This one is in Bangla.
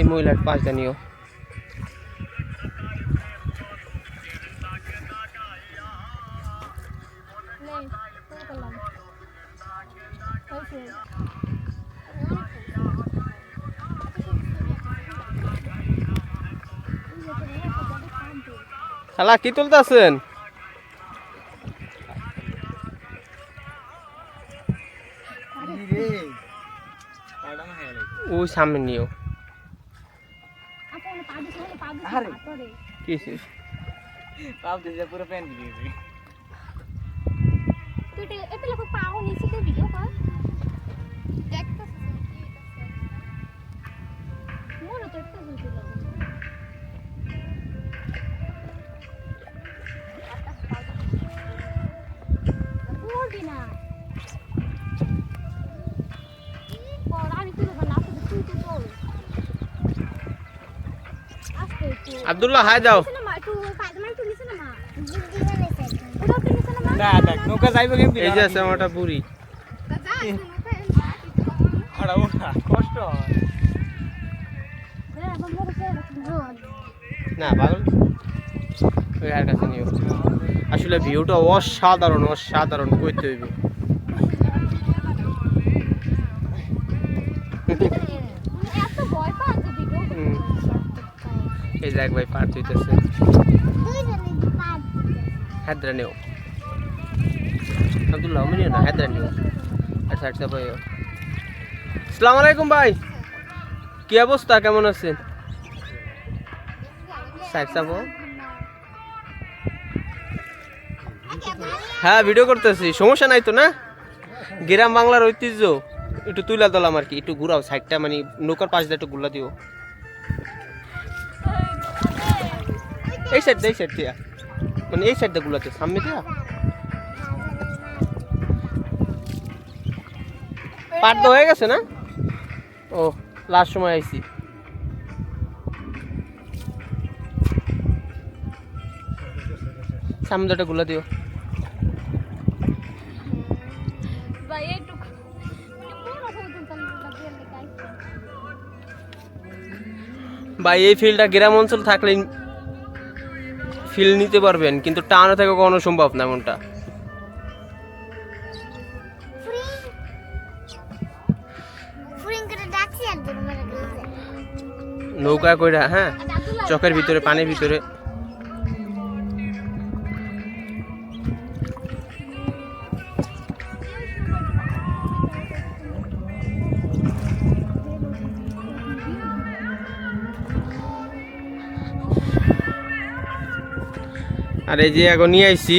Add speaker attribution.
Speaker 1: এই মহিলার পাশটা নিও।
Speaker 2: নেই ফোন করলাম হয়েছে
Speaker 1: খালা কি তুলতেছেন? ওই সামনে নিও।
Speaker 3: আরে।
Speaker 2: করে
Speaker 1: কি হইছে?
Speaker 3: পাপ দিছে পুরো প্যান্ট দিয়েছে
Speaker 2: তুই এটা এটা লোক পাও নিচে তো ভিডিও কর দেখতে মনে তো একটা বুঝতে পারবো পড়বি না
Speaker 3: নৌকা যাইবো কেমন
Speaker 1: এই যে আছে আমারটা
Speaker 3: আড়া কষ্ট।
Speaker 1: না পাগল। ওই আর কাছে নিও। আসলে ভিউটা অসাধারণ অসাধারণ
Speaker 2: করতে
Speaker 1: হইবে। এই দেখ ভাই পার হায়দ্রা নিও। আব্দুল্লাহ না হায়দ্রা নিও। আচ্ছা আচ্ছা ভাই আসসালামু আলাইকুম, ভাই। কি অবস্থা? কেমন আছেন? হ্যাঁ ভিডিও করতেছি। সমস্যা নাই তো, না? গ্রাম বাংলার ঐতিহ্য। একটু তুলা দিলাম আর কি। একটু ঘুরাও, সাইডটা মানে নৌকার পাশ দিয়ে একটু ঘুরলা দিও। এই সাইড এই সাইড দিয়া। মানে এই সাইড দিয়ে ঘুরলাতে সামনে দিয়া। পার তো হয়ে গেছে না? ও লাস্ট সময় আইছি। সামনে দুটো গুলা দিও।
Speaker 2: ভাই।
Speaker 1: বা এই ফিল্ডটা গ্রাম অঞ্চল থাকলে ফিল নিতে পারবেন কিন্তু টানা থাকা কখনো সম্ভব না এমনটা। নৌকা কইরা হ্যাঁ চকের ভিতরে পানির ভিতরে। আর এই যে এখন নিয়ে আইছি।